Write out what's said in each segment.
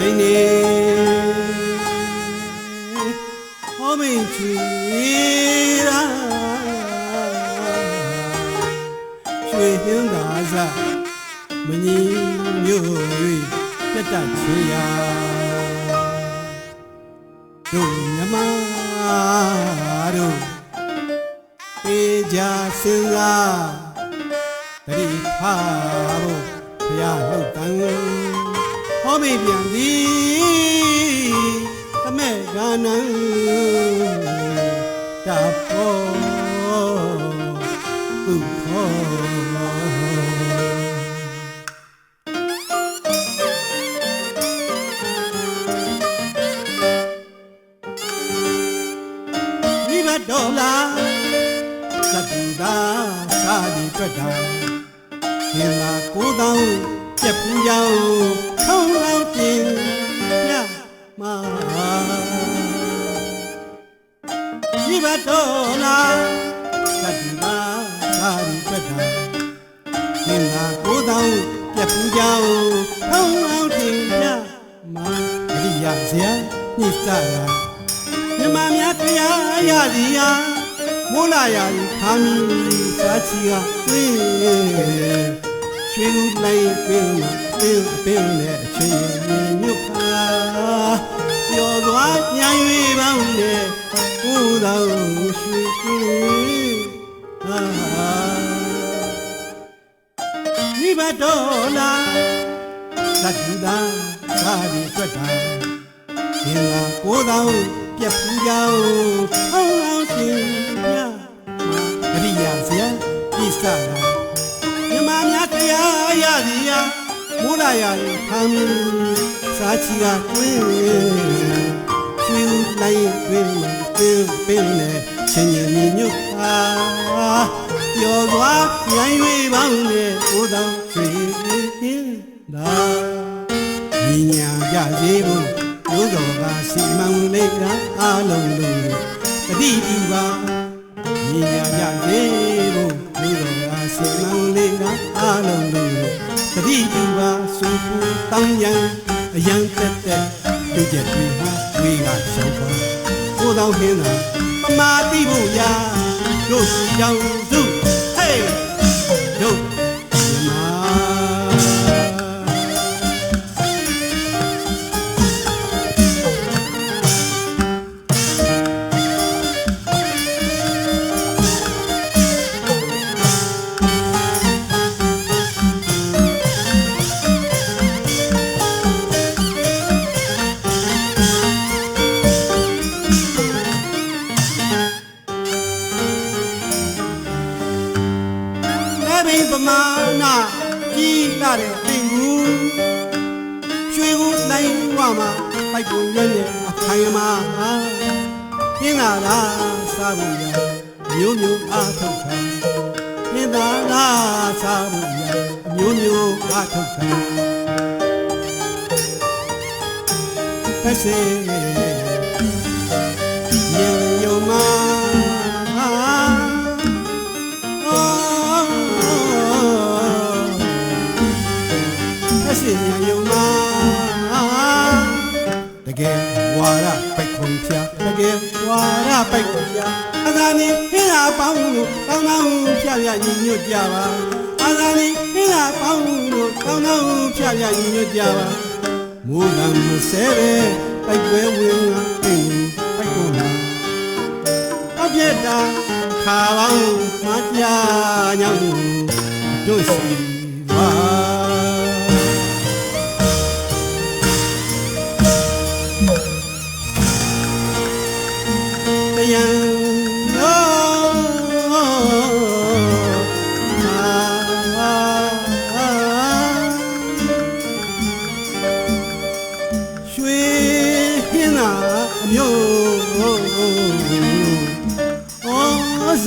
စိတ်နေဟောမင်းချီရာရွှေဟင်းသာစားမညီမျိုး၍တက်တတ်ချေရာတို့မြမတို့အေးကြစင်ကားတတိထားဖို့ဘုရားလှုပ်တန် ဟောမေပြန်သည်အမေကနံတဖို့သူခေါ်မိဘတော်လားသတ္တူသာစာဒီတွက်တာခင်လာကိုတောင်း ပြက်ပူကြောင်ထုံအောင်တင်ပြမမိဘတော်လားသတ္တူသာစာဒီတွက်တာခင်လာကိုတောင်းပြက်ပူကြောင်ထုံအောင်တင်ပြမအရိယာဇယညစ်ကြရာမြမများတရားရသည်ယာမိုးလာရာဤခါမီစားချီကတွင်း ရွှေလူလိုက်ပင်မှာပင်ပင်နဲ့အချင်းရင်ညွတ်ခါပျော်သွားညာ၍ပေါင်းနဲ့ကိုယ်တော်ရွှေကူအာမိဘတော်လားသတ္တုသာသာဒီတွက်တာခင်လာကိုတောင်ပြက်ပူကြောင်ထောင်းအောင်ရှင်ပြအရိယာဇယပြစ္ဆာမြမများ တရားရသည်ယာမိုးလာရရင်ခံစာချီကတွင်းရွှေဦးလိုက်တွင်းမှာပင်ပင်နဲ့ချင်းရင်ညွတ်ပါပျော်သွားရိုင်း၍ပေါင်းနဲ့ကိုတောင်ရွှေဟင်းသာညီညာကြစေဖို့ဘုရားကစီမံလေးကအားလုံးလို့တတိပြုပါ အယံတက်တက်လူကျက်တွေဟာဝေးကရှောက်ပါကိုတော်ဟင်းသာပမာတိဖို့ရာတို့စီကြောင်စုဟေးတို့ လဲဘိပမာဏကြီးလာတဲ့တင်ကူရွှေကူနိုင်ဝမှာပိုက်ကိုရွက်နဲ့အခိုင်မှာပြင်းလာလားစားဖို့ရမျိုးမျိုးအားထုတ်ခံပြင်းလာလားစားဖို့ရမျိုးမျိုးအားထုတ်ခံဖ ပိတ်ခုံဖြာတကယ်ဝါရပိတ်ခုံဖြာအသာနေဟင်းလာပေါင်းလို့ကောင်းကောင်းဖြာဖြာညီညွတ်ကြပါအသာနေဟင်းလာပေါင်းလို့ကောင်းကောင်းဖြာဖြာညီညွတ်ကြပါမိုးလံမဆဲပဲပိတ်ွယ်ဝင်လာအင်းပိတ်ခုံလာအပြက်တာခါပေါင်းမကြညောင်းတို့စီ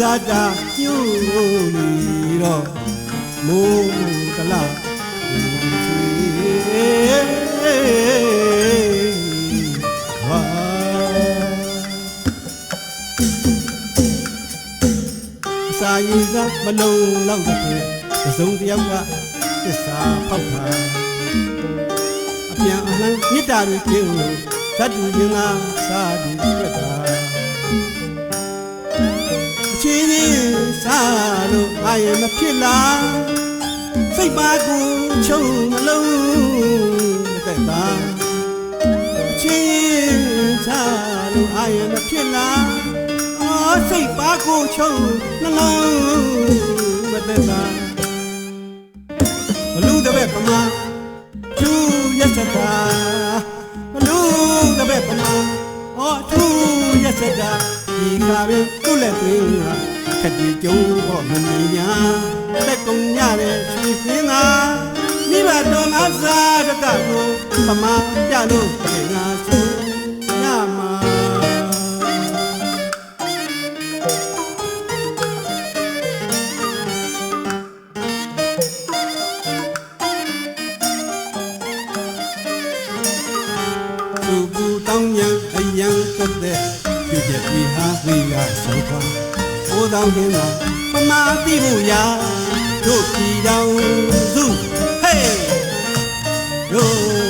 ဇာတာညို့လီတော့မိုးကလာရွှေဝါအစာရည်ကမလုံလောက်တဲ့ပစုံတယောက်ကသစ္စာပေါက်တာအပြန်အလန်းမြစ်တာတွေကင်းလို့သတ္တူရင်သာစာဒီတွေ့တာ အချင်းချင်းစားလို့အာရင်မဖြစ်လားစိတ်ပါကိုချုံမလုံးမတက်တာအချင်းစားလို့အာရင်မဖြစ်လားအော်စိတ်ပါကိုချုံနှလုံးမတက်တာဘလူတပည့်ပမာသူရက်စတာဘလူတပည့်ပမာအော်သူရက်စတာဒီခါပဲ သူ့လက်သွင်းဟာခက်တီကျုံတော့မမြင်ညာတက်ကုံရတဲ့ချွေခင်းသာမိဘတော်မစားတတကိုပမာပြလို့ပြင်ငါဆိုညမှာသူကူတောင်းညာအယံသက်တဲ့ ပြည့်တဲ့ဒီဟာဝေကဆောခွာဘိုးတော်ခင်သာပမာတိဖို့ရာတို့ပြည်တော်စုဟေးတို့